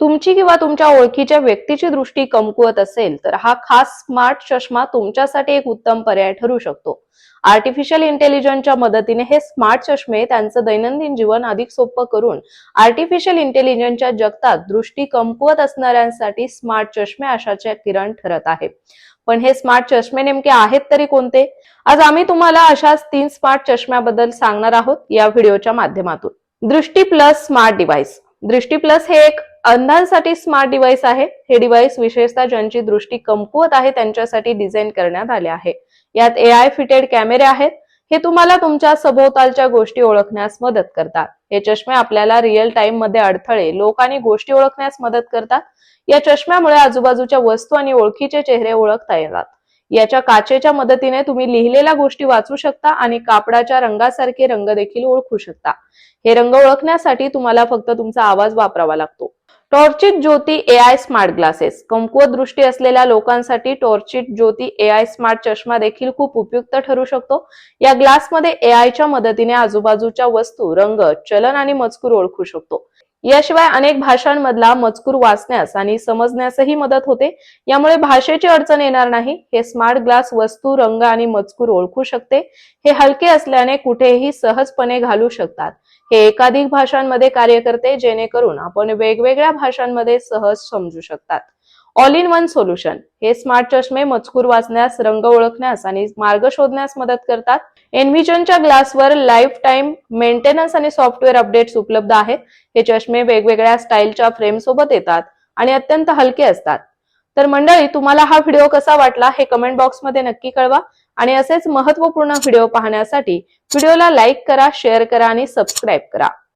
तुमची किंवा तुमच्या ओळखीच्या व्यक्तीची दृष्टी कमकुवत असेल तर हा खास स्मार्ट चष्मा तुमच्यासाठी एक उत्तम पर्याय ठरू शकतो. आर्टिफिशियल इंटेलिजन्सच्या मदतीने हे स्मार्ट चष्मे त्यांचं दैनंदिन जीवन अधिक सोपं करून आर्टिफिशियल इंटेलिजन्सच्या जगतात दृष्टी कमकुवत असणाऱ्यांसाठी स्मार्ट चष्मे अशाचे किरण ठरत आहे. पण हे स्मार्ट चष्मे नेमके आहेत तरी कोणते? आज आम्ही तुम्हाला अशाच तीन स्मार्ट चष्म्याबद्दल सांगणार आहोत या व्हिडिओच्या माध्यमातून. Drishti plus smart device. Drishti plus हे एक अंधांसाठी स्मार्ट डिव्हाइस आहे. हे डिव्हाइस विशेषतः ज्यांची दृष्टी कमकुवत आहे त्यांच्यासाठी डिझाईन करण्यात आले आहे. यात ए आय फिटेड कॅमेरे आहेत. हे तुम्हाला तुमच्या सभोवतालच्या गोष्टी ओळखण्यास मदत करतात. हे चष्मे आपल्याला रिअल टाइममध्ये अडथळे लोक आणि गोष्टी ओळखण्यास मदत करतात. या चष्म्यामुळे आजूबाजूच्या वस्तू आणि ओळखीचे चेहरे ओळखता येतात. याच्या काचेच्या मदतीने तुम्ही लिहिलेल्या गोष्टी वाचू शकता आणि कापडाच्या रंगासारखे रंग देखील ओळखू शकता. हे रंग ओळखण्यासाठी तुम्हाला फक्त तुमचा आवाज वापरावा लागतो. टॉर्चिट Jyoti A I smart glasses. कमकुवत दृष्टी असलेल्या लोकांसाठी टॉर्चिट ज्योती ए आय स्मार्ट चष्मा देखील खूप उपयुक्त ठरू शकतो. या ग्लासमध्ये ए आयच्या मदतीने आजूबाजूच्या वस्तू रंग चलन आणि मजकूर ओळखू शकतो. याशिवाय अनेक भाषांमधला मजकूर वाचण्यास आणि समजण्यासही मदत होते. यामुळे भाषेची अडचण येणार नाही. हे स्मार्ट ग्लास वस्तू रंग आणि मजकूर ओळखू शकते. हे हलके असल्याने कुठेही सहजपणे घालू शकतात. हे एकाधिक भाषांमध्ये कार्य करते जेणेकरून आपण वेगवेगळ्या भाषांमध्ये सहज समजू शकतात. ऑल इन वन सोल्युशन हे स्मार्ट चष्मे मजकूर वाचण्यास रंग ओळखण्यास आणि मार्ग शोधण्यास मदत करतात. एनव्हिजनच्या ग्लासवर लाईफ टाईम मेंटेनन्स आणि सॉफ्टवेअर अपडेट्स उपलब्ध आहेत. हे चष्मे वेगवेगळ्या स्टाईलच्या फ्रेम सोबत येतात आणि अत्यंत हलके असतात. तर मंडळी तुम्हाला हा व्हिडिओ कसा वाटला हे कमेंट बॉक्समध्ये नक्की कळवा आणि असेच महत्त्वपूर्ण व्हिडिओ पाहण्यासाठी व्हिडिओला लाईक करा शेअर करा आणि सबस्क्राईब करा.